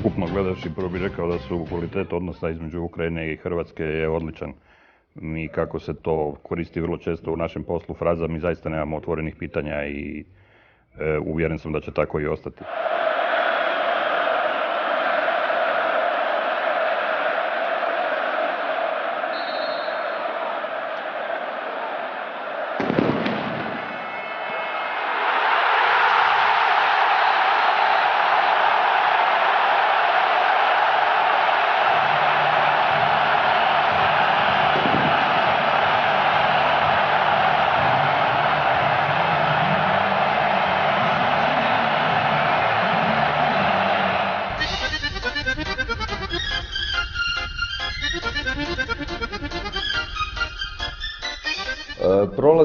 ukupno gledajući prvo bih rekao da su kvalitet odnosa između Ukrajine i Hrvatske je odličan. Mi kako se to koristi vrlo često u našem poslu fraza, mi zaista nemamo otvorenih pitanja i e, uvjeren sam da će tako i ostati.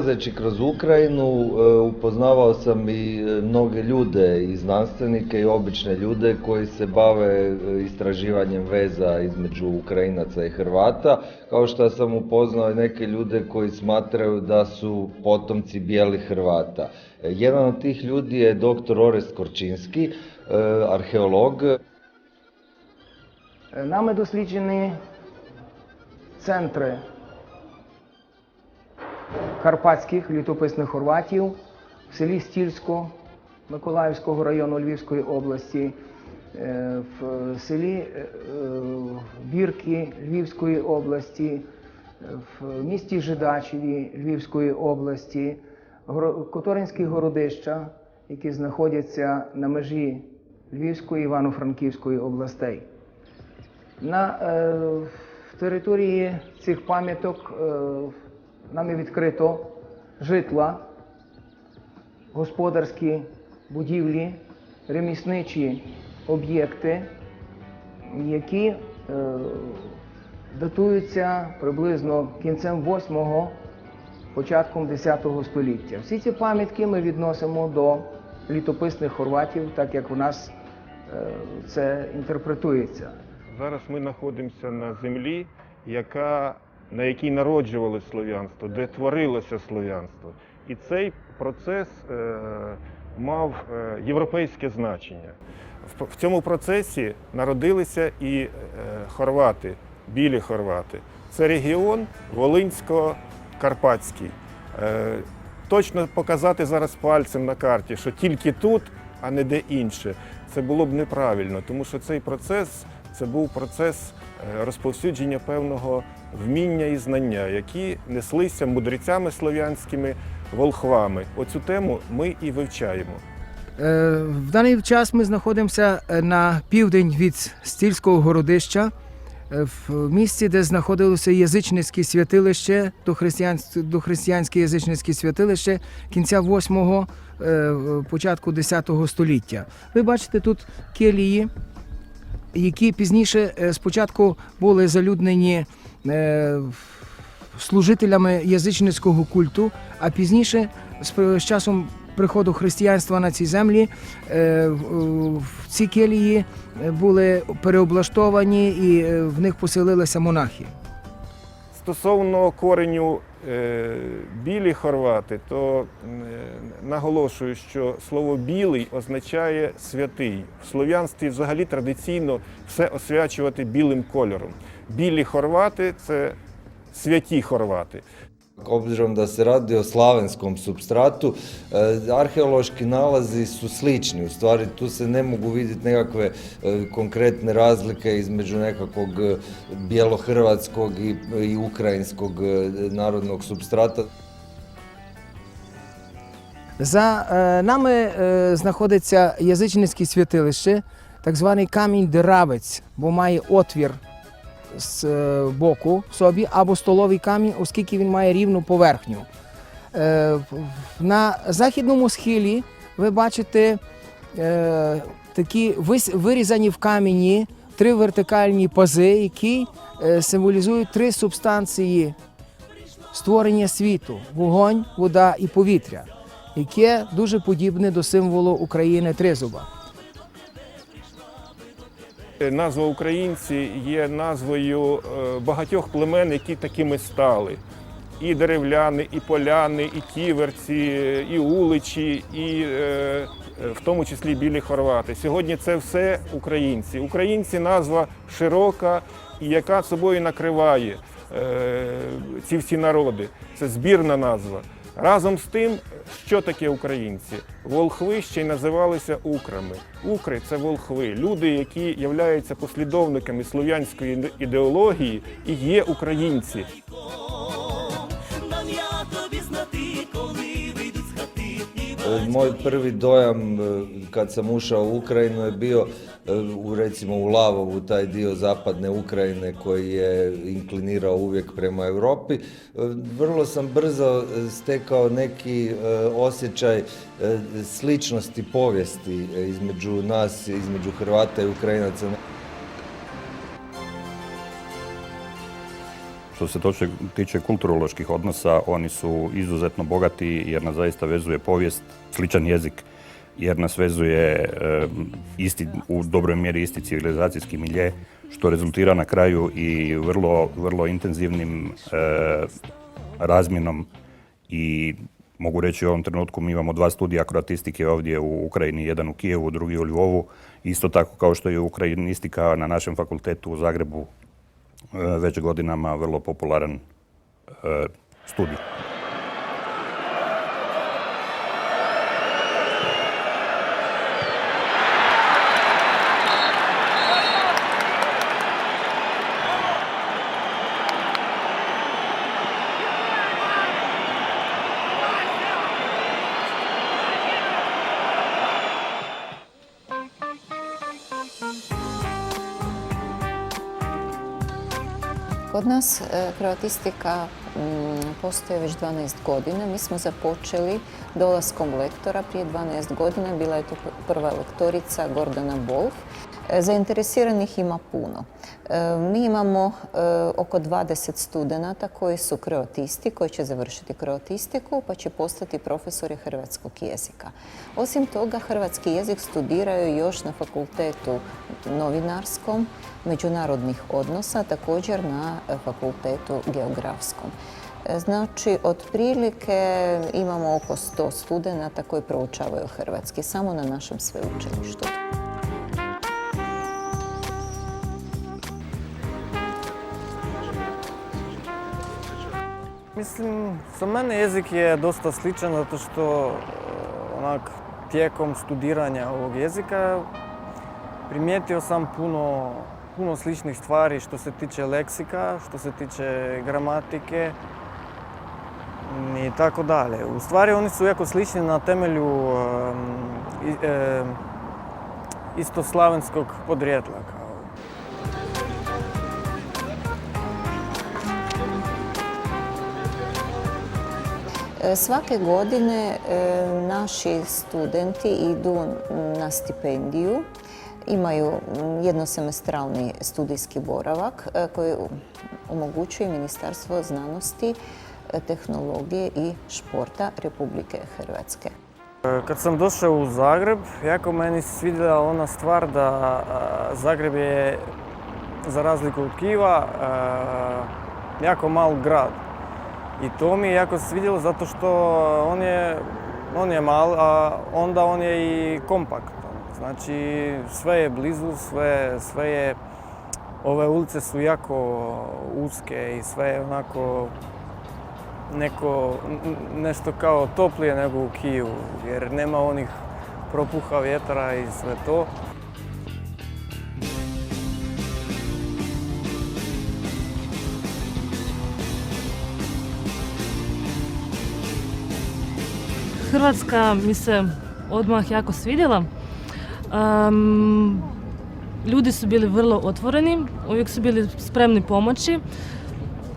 Prolazeći kroz Ukrajinu e, upoznavao sam i e, mnoge ljude i znanstvenike i obične ljude koji se bave e, istraživanjem veza između Ukrajinaca i Hrvata, kao što sam upoznao i neke ljude koji smatraju da su potomci bijelih Hrvata. E, Jedan od tih ljudi je dr. Orest Korčinski, e, arheolog. Нами досліджені центри Карпатських літописних хорватів в селі Стільсько Миколаївського району Львівської області, е, в селі е, е, Бірки Львівської області, в місті Жидачеві Львівської області, Которинські городища, які знаходяться на межі Львівської і Івано-Франківської областей. На е, в території цих пам'яток е, нами відкрито житла, господарські будівлі, ремісничі об'єкти, які е, датуються приблизно кінцем 8-го, початком 10-го століття. Всі ці пам'ятки ми відносимо до літописних хорватів, так як у нас е, це інтерпретується. Зараз ми знаходимося на землі, яка, на якій народжувалося слов'янство, де творилося слов'янство. І цей процес е, мав е, європейське значення. В, в цьому процесі народилися і е, хорвати, білі хорвати. Це регіон Волинсько-Карпатський. Е, точно показати зараз пальцем на карті, що тільки тут, а не де інше, це було б неправильно, тому що цей процес це був процес е, розповсюдження певного вміння і знання, які неслися мудрецями слов'янськими волхвами. Оцю тему ми і вивчаємо. Е, В даний час ми знаходимося е, на південь від Стільського городища, в місці, де знаходилося язичницьке святилище, дохристиянське, дохристиянське язичницьке святилище кінця 8-го, е, початку 10 століття. Ви бачите тут келії, які пізніше е, спочатку були залюднені е, служителями язичницького культу, а пізніше з часом приходу християнства на ці землі е, в- ці келії були переоблаштовані і в них поселилися монахи. Стосовно кореню білі хорвати, то е, наголошую, що слово білий означає святий. В слов'янстві взагалі традиційно все освячувати білим кольором. Білі хорвати це святі хорвати. Obzirom da se radi o slavenskom substratu, e, arheološki nalazi su slični. U stvari tu se ne mogu vidjeti nekakve e, konkretne razlike između nekakvog e, bjelohrvatskog i, i ukrajinskog e, narodnog substrata. За е, нами е, знаходиться язичницьке святилище, так званий камінь Деравець, бо має отвір з е, боку собі, або столовий камінь, оскільки він має рівну поверхню. Е, на західному схилі ви бачите е, такі вирізані в камені три вертикальні пази, які символізують три субстанції створення світу: вогонь, вода і повітря, яке дуже подібне до символу України тризуба. Назва українці є назвою е, багатьох племен, які такими стали. і деревляни, і поляни, і ківерці, і уличі, і е, е, в тому числі білі хорвати. Сьогодні це все українці. Українці назва широка і яка собою накриває е, ці всі народи. Це збірна назва. Разом з тим, що таке українці? Волхви ще й називалися украми. Укри це волхви, люди, які являються послідовниками слов'янської ідеології і є українці. Moj prvi dojam kad sam ušao u Ukrajinu u, recimo u Lavovu, taj dio zapadne Ukrajine koji je inklinirao uvijek prema Europi. E, Vrlo sam brzo e, stekao neki e, osjećaj sličnosti povijesti između nas, između Hrvata i Ukrajinaca. Što se toče, tiče kulturoloških odnosa, oni su izuzetno bogati jer nas zaista vezuje povijest, sličan jezik, jer nas vezuje isti, u dobroj mjeri isti civilizacijski milje, što rezultira na kraju i vrlo, vrlo intenzivnim e, razmjenom i mogu reći u ovom trenutku mi imamo dva studija kroatistike ovdje u Ukrajini, jedan u Kijevu, drugi u Lvovu, isto tako kao što je ukrajinistika na našem fakultetu u Zagrebu e, već godinama vrlo popularan e, studij. Kod nas e, kroatistika mm, postoji već 12 godina. Mi smo započeli dolaskom lektora prije 12 godina. Bila je to prva lektorica Gordana Bolf. E, Zainteresiranih ima puno. E, Mi imamo oko 20 studenata koji su kroatisti, koji će završiti kroatistiku pa će postati profesori hrvatskog jezika. Osim toga, hrvatski jezik studiraju još na fakultetu novinarskom, međunarodnih odnosa, također na e, fakultetu geografskom. E, Znači, otprilike imamo oko 100 studenata koji proučavaju hrvatski, samo na našem sveučilištu. Mislim, za mene jezik je dosta sličan zato što e, onak tijekom studiranja ovog jezika primijetio sam puno, puno sličnih stvari što se tiče leksika, što se tiče gramatike i tako dalje. U stvari oni su jako slični na temelju em, i- em, istoslavenskog podrijetla. E, Svake godine e, naši studenti idu na stipendiju, imaju mm, jednosemestralni studijski boravak e, koji omogućuje Ministarstvo znanosti, e, tehnologije i športa Republike Hrvatske. E, Kad sam došao u Zagreb, jako meni svidjela ona stvar da Zagreb je, za razliku od Kijeva, a, jako mal grad. I to mi je jako svidjelo zato što on je, on je mal, a onda on je i kompaktan. Znači sve je blizu, sve, sve je, ove ulice su jako uske i sve je onako neko, nešto kao toplije nego u Kijevu, jer nema onih propuha vjetra i sve to. Hrvatska mi se odmah jako svidjela. Em, ljudi su bili vrlo otvoreni, uvijek su bili spremni pomoći.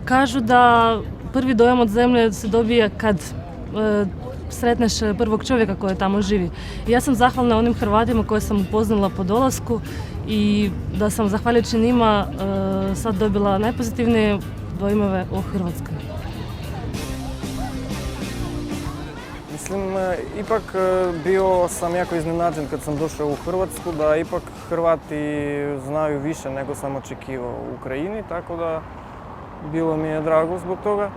Kažu da prvi dojam od zemlje se dobije kad e, sretneš prvog čovjeka koji tamo živi. Ja sam zahvalna onim Hrvatima koje sam upoznala po dolasku i da sam zahvaljujući njima e, sad dobila najpozitivnije dojmove o Hrvatskoj. Mislim, e, ipak e, bio sam jako iznenađen kad sam došao u Hrvatsku, da ipak Hrvati znaju više nego sam očekivao u Ukrajini, tako da bilo mi je drago zbog toga.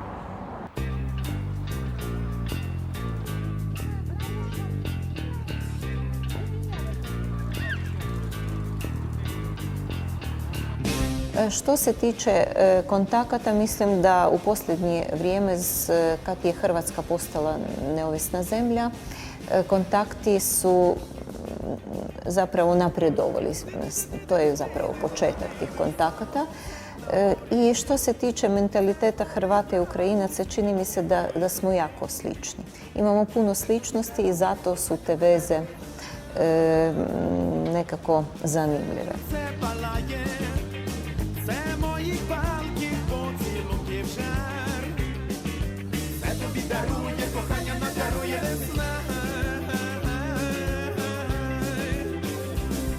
Što se tiče e, kontakata, mislim da u posljednje vrijeme, s- kad je Hrvatska postala neovisna zemlja, e, kontakti su mm, zapravo napredovali. To je zapravo početak tih kontakata. E, I što se tiče mentaliteta Hrvata i Ukrajinaca, čini mi se da, smo jako slični. Imamo puno sličnosti i zato su te veze e, nekako zanimljive. Це палає, це моїх палків поцілунків жар. Це тобі дарує, кохання надарує весна.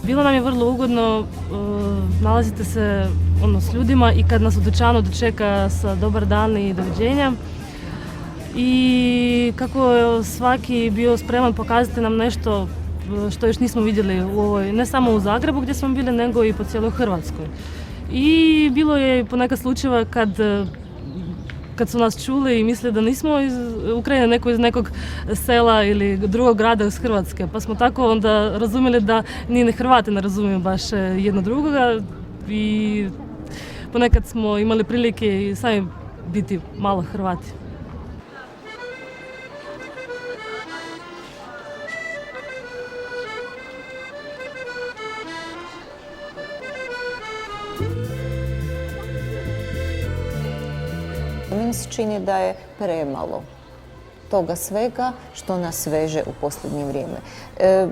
Bilo nam je vrlo ugodno, e, nalazite se ono, s ljudima i kad nas u dućanu dočeka sa dobar dan i doviđenja. I kako je svaki bio spreman pokazati nam nešto e, što još nismo vidjeli u ovoj, ne samo u Zagrebu gdje smo bili, nego i po cijeloj Hrvatskoj. I bilo je ponekad slučajeva kad e, kad su nas čuli i mislili da nismo iz Ukrajine, neko iz nekog sela ili drugog grada iz Hrvatske. Pa smo tako onda razumjeli da ni ne Hrvati ne razumiju baš e, jedno drugoga i ponekad smo imali prilike i sami biti malo Hrvati. Se čini da je premalo toga svega što nas veže u posljednje vrijeme. E,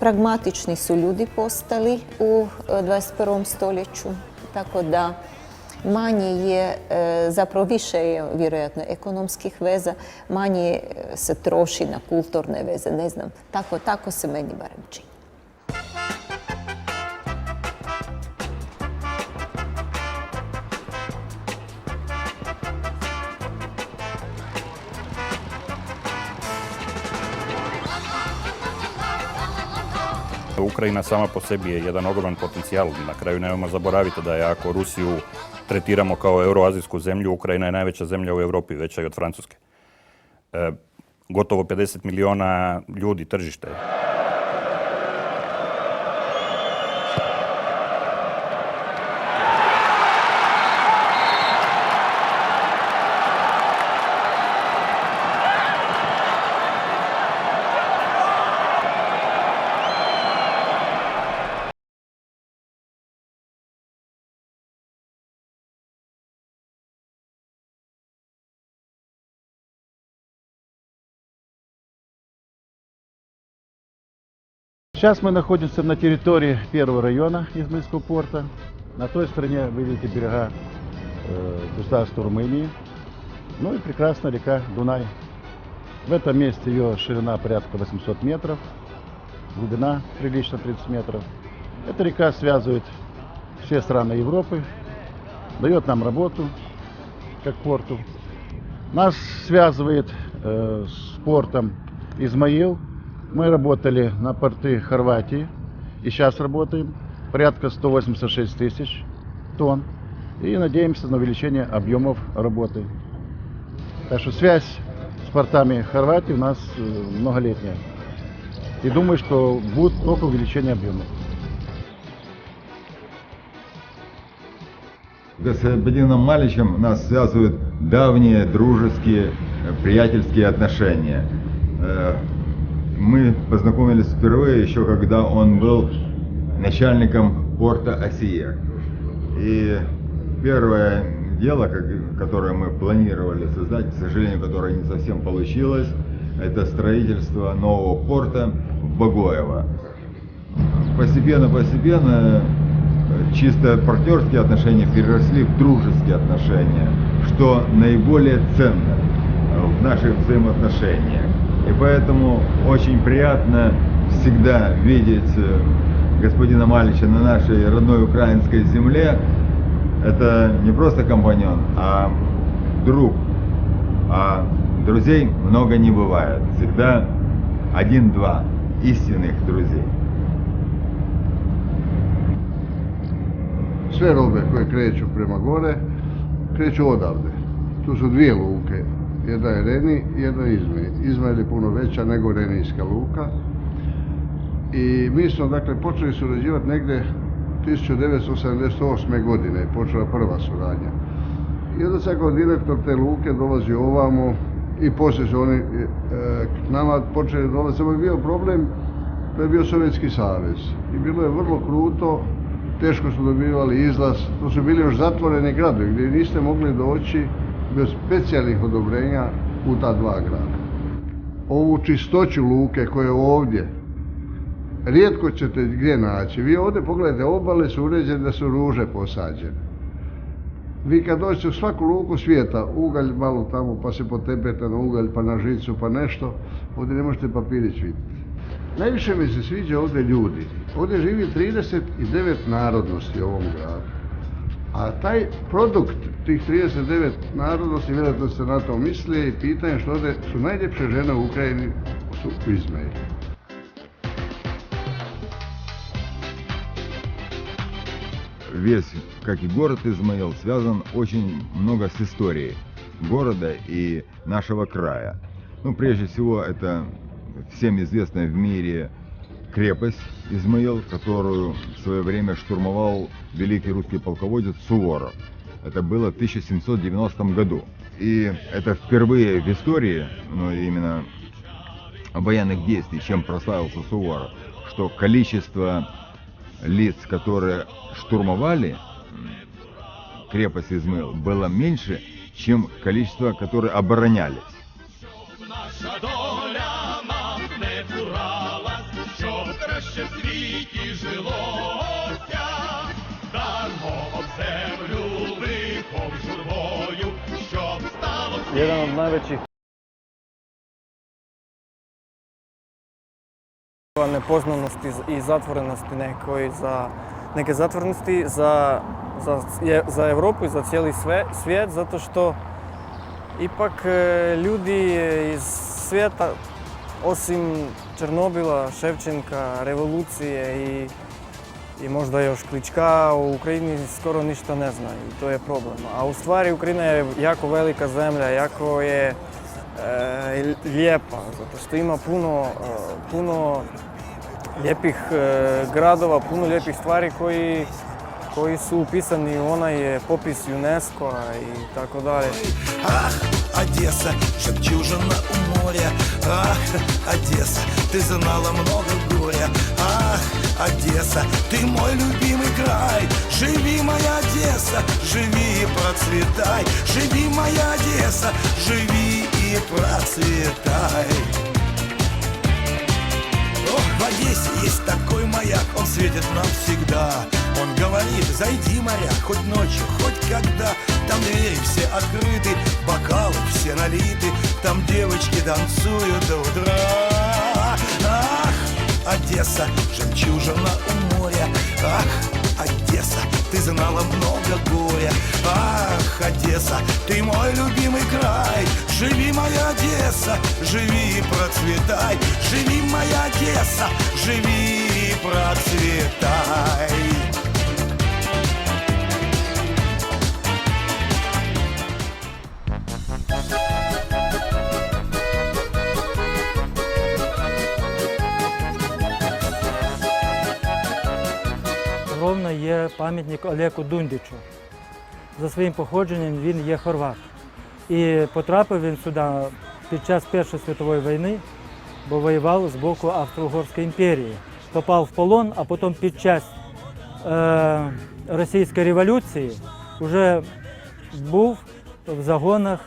pragmatični su ljudi postali u e, 21. stoljeću, tako da manje je, e, zapravo više je vjerojatno ekonomskih veza, manje se troši na kulturne veze, ne znam. Tako, tako se meni barem čini. Ukrajina sama po sebi je jedan ogroman potencijal. Na kraju nemojmo zaboraviti da je ako Rusiju tretiramo kao euroazijsku zemlju, Ukrajina je najveća zemlja u Europi, veća i od Francuske. E, gotovo 50 miliona ljudi tržište. Сейчас мы находимся на территории первого района Измаильского порта. На той стороне вы видите берега э, государства Румынии. Ну и прекрасная река Дунай. В этом месте ее ширина порядка 800 метров, глубина прилично 30 метров. Эта река связывает все страны Европы, дает нам работу, как порту. Нас связывает э, с портом Измаил. Мы работали на порты Хорватии и сейчас работаем. Порядка 186 тысяч тонн. И надеемся на увеличение объемов работы. Так что связь с портами Хорватии у нас э, многолетняя. И думаю, что будет только увеличение объемов. господином Маличем нас связывают давние дружеские, э, приятельские отношения. Мы познакомились впервые еще когда он был начальником порта Осия. И первое дело, которое мы планировали создать, к сожалению, которое не совсем получилось, это строительство нового порта в Богоево. Постепенно-постепенно э, чисто партнерские отношения переросли в дружеские отношения, что наиболее ценно в наших взаимоотношениях. И поэтому очень приятно всегда видеть э, господина Малича на нашей родной украинской земле. Это не просто компаньон, а друг. А друзей много не бывает. Всегда один-два истинных друзей. sve robe koje kreću prema gore, kreću odavde. Tu su dvije luke, jedna je Reni jedna je Izmail. Izmail je puno veća nego Renijska luka. I mi smo dakle počeli surađivati negdje 1988. godine je počela prva suradnja. I onda sam kao direktor te luke dolazio ovamo i poslije su oni e, k nama počeli dolaziti. Samo je bio problem da je bio Sovjetski savez. I bilo je vrlo kruto, teško su dobivali izlaz. To su bili još zatvoreni gradovi gdje niste mogli doći bez specijalnih odobrenja u ta dva grada. Ovu čistoću luke koje je ovdje, rijetko ćete gdje naći. Vi ovdje pogledajte, obale su uređene da su ruže posađene. Vi kad dođete u svaku luku svijeta, ugalj malo tamo, pa se potepete na ugalj, pa na žicu, pa nešto, ovdje ne možete papirić vidjeti. Najviše mi se sviđa ovdje ljudi. Ovdje živi 39 narodnosti u ovom gradu. A taj produkt tih 39 narodnosti, vjerojatno ste na to mislili, i pitanje što ovdje su najljepše žene u Ukrajini su Izmaili. Весь, как и город Измаил, связан очень много с историей города и нашего края. Ну, прежде всего, это всем известная в мире крепость Измаил, которую в свое время штурмовал великий русский полководец Суворов. Это было в 1790 году. И это впервые в истории, ну, именно военных действий, чем прославился Суворов, что количество лиц, которые штурмовали крепость Измаил, было меньше, чем количество, которые оборонялись. Наша доля нам не щоб краще в світі жилося, дармо землю лихом журбою, щоб стало Jedan od najvećih nepoznanosti i zatvorenosti nekoj za neke zatvorenosti za, za, za Europu i za cijeli sve, svijet zato što ipak e, ljudi iz svijeta osim Чорнобіла, Шевченка, революція і і можна його ж кличка у Україні скоро ніщо не знає, і то є проблема. А у стварі Україна є як велика земля, яко є е, лепа, тому що има пуно, е, пуно лепих е, градова, пуно лепих ствари, які koji su upisani u onaj popis UNESCO-a i tako dalje. Ah, Одесса, шепчу же. Моря Ах, Одесса, ты знала много горя. Ах, Одесса, ты мой любимый край. Живи, моя Одесса, живи и процветай. Живи, моя Одесса, живи и процветай. Ох, в Одессе есть такой маяк, он светит нам всегда. Он говорит, зайди, моряк, хоть ночью, хоть когда. Там двери все открыты, бокалы все налиты, там девочки танцуют до утра. Ах, Одесса, жемчужина у моря. Ах, Одесса, ты знала много горя. Ах, Одесса, ты мой любимый край. Живи, моя Одесса, живи и процветай. Живи, моя Одесса, живи и процветай. Є пам'ятник Олеку Дундичу. За своїм походженням він є хорват. І потрапив він сюди під час Першої світової війни, бо воював з боку Австро-Угорської імперії. Попав в полон, а потім під час е, Російської революції вже був в загонах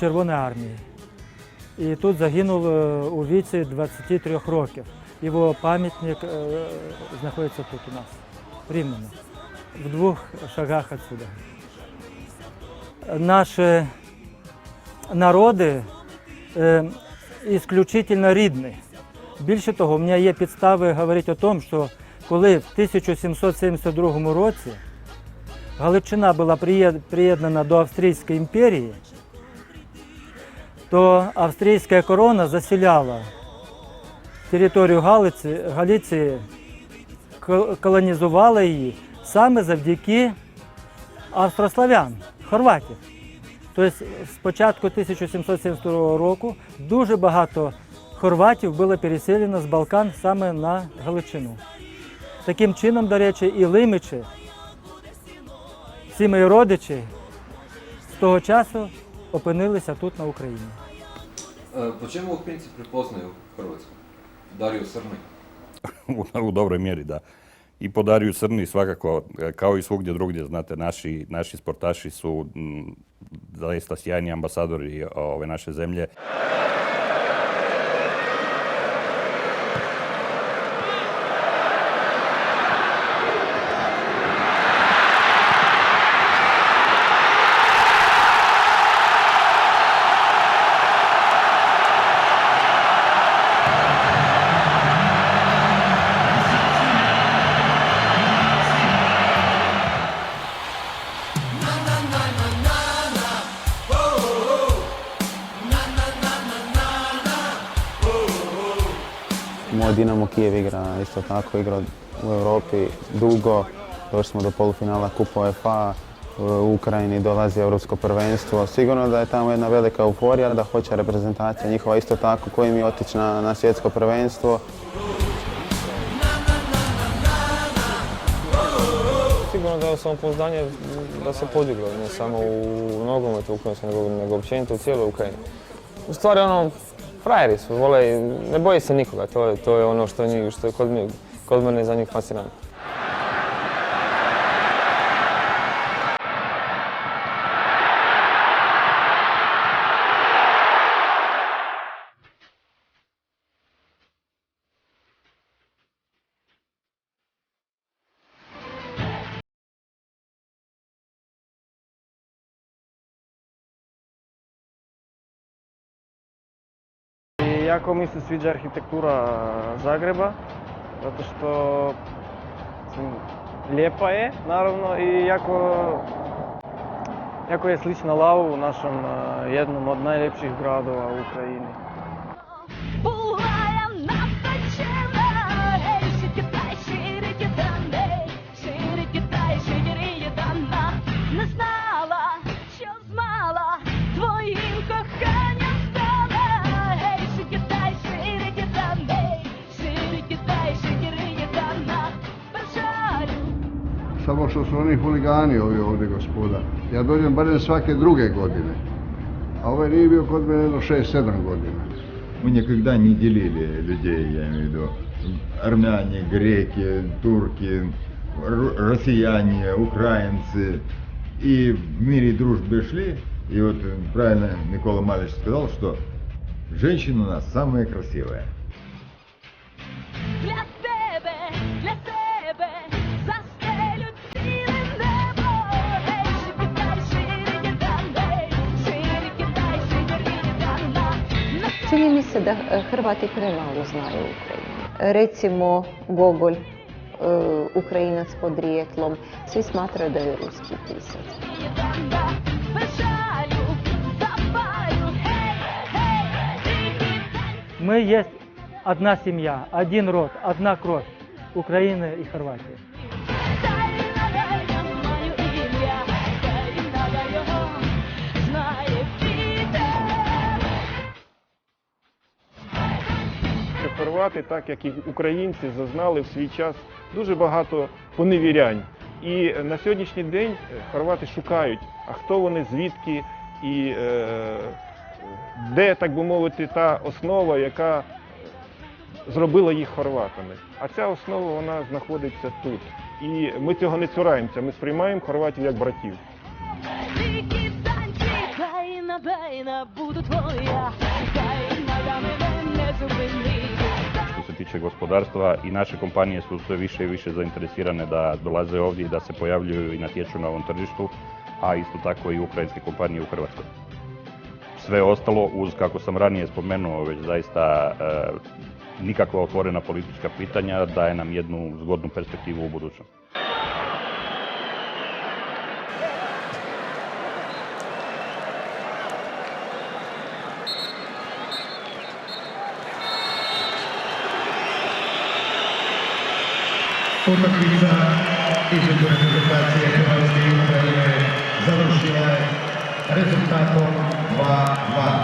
Червоної армії. І тут загинув е, у віці 23 років. Його пам'ятник е, знаходиться тут у нас, Рівному, в двох шагах відсюди. Наші народи е, исключительно рідні. Більше того, у мене є підстави говорити о тому, що коли в 1772 році Галичина була приєднана до Австрійської імперії, то австрійська корона заселяла територію Галиці, Галиції, ко- колонізувала її саме завдяки австрославян, хорватів. Тобто з початку 1772 року дуже багато хорватів було переселено з Балкан саме на Галичину. Таким чином, до речі, і лимичі, всі мої родичі з того часу опинилися тут на Україні. Po čemu Ukrajinci prepoznaju Hrvatsku? Dariju Srni. u, dobroj mjeri, da. I po Dariju Crni svakako, e, kao i svugdje drugdje, znate, naši, naši sportaši su zaista sjajni ambasadori ove naše zemlje. Dinamo Kijev igra isto tako, igra u Europi dugo. Došli smo do polufinala Kupa UEFA, u Ukrajini dolazi Europsko prvenstvo. Sigurno da je tamo jedna velika euforija, da hoće reprezentacija njihova isto tako koji mi otići na, na svjetsko prvenstvo. Sigurno da je samopouzdanje da se podiglo, ne samo u nogometu ukrajinskom, nego, nego općenito u cijeloj Ukrajini. U stvari ono, frajeri su, vole, ne boje se nikoga, to je, to je ono što, njih, što je kod, kod mene za njih fascinantno. Jako mi se sviđa arhitektura Zagreba, zato što mislim, lijepa je, naravno, i jako, jako je slična Lavu, našem eh, jednom od najljepših gradova u Ukrajini. Samo što su oni huligani ovi ovdje gospoda. Ja dođem barem svake druge godine. A ovaj nije bio kod mene jedno 6-7 godina. Мы никогда не делили людей, я имею в виду, армяне, греки, турки, россияне, украинцы. И в мире и дружбе шли. И вот правильно Микола Малич сказал, что женщины у нас самые красивые. Для Це місце, де Хорвати Криваву знає Україну. Recimo, Gogol, Українець под рієтлом, всі сматри да і русські Ми є одна сім'я, один род, одна кров України і Хорватії. Хорвати, так як і українці, зазнали в свій час дуже багато поневірянь. І на сьогоднішній день е, хорвати шукають, а хто вони, звідки і е, де, так би мовити, та основа, яка зробила їх хорватами. А ця основа вона знаходиться тут. І ми цього не цураємося. Ми сприймаємо хорватів як братів. Бейна, бейна, буду твоя, бейна, да мене не. Tiče gospodarstva i naše kompanije su sve više i više zainteresirane da dolaze ovdje i da se pojavljuju i natječu na ovom tržištu, a isto tako i ukrajinske kompanije u Hrvatskoj. Sve ostalo uz, kako sam ranije spomenuo, već zaista e, nikakva otvorena politička pitanja daje nam jednu zgodnu perspektivu u budućnosti. Poprawica i życiu reprezentacji Jagiellońskiej Ukrainy zaruszyła rezultatom 2-2.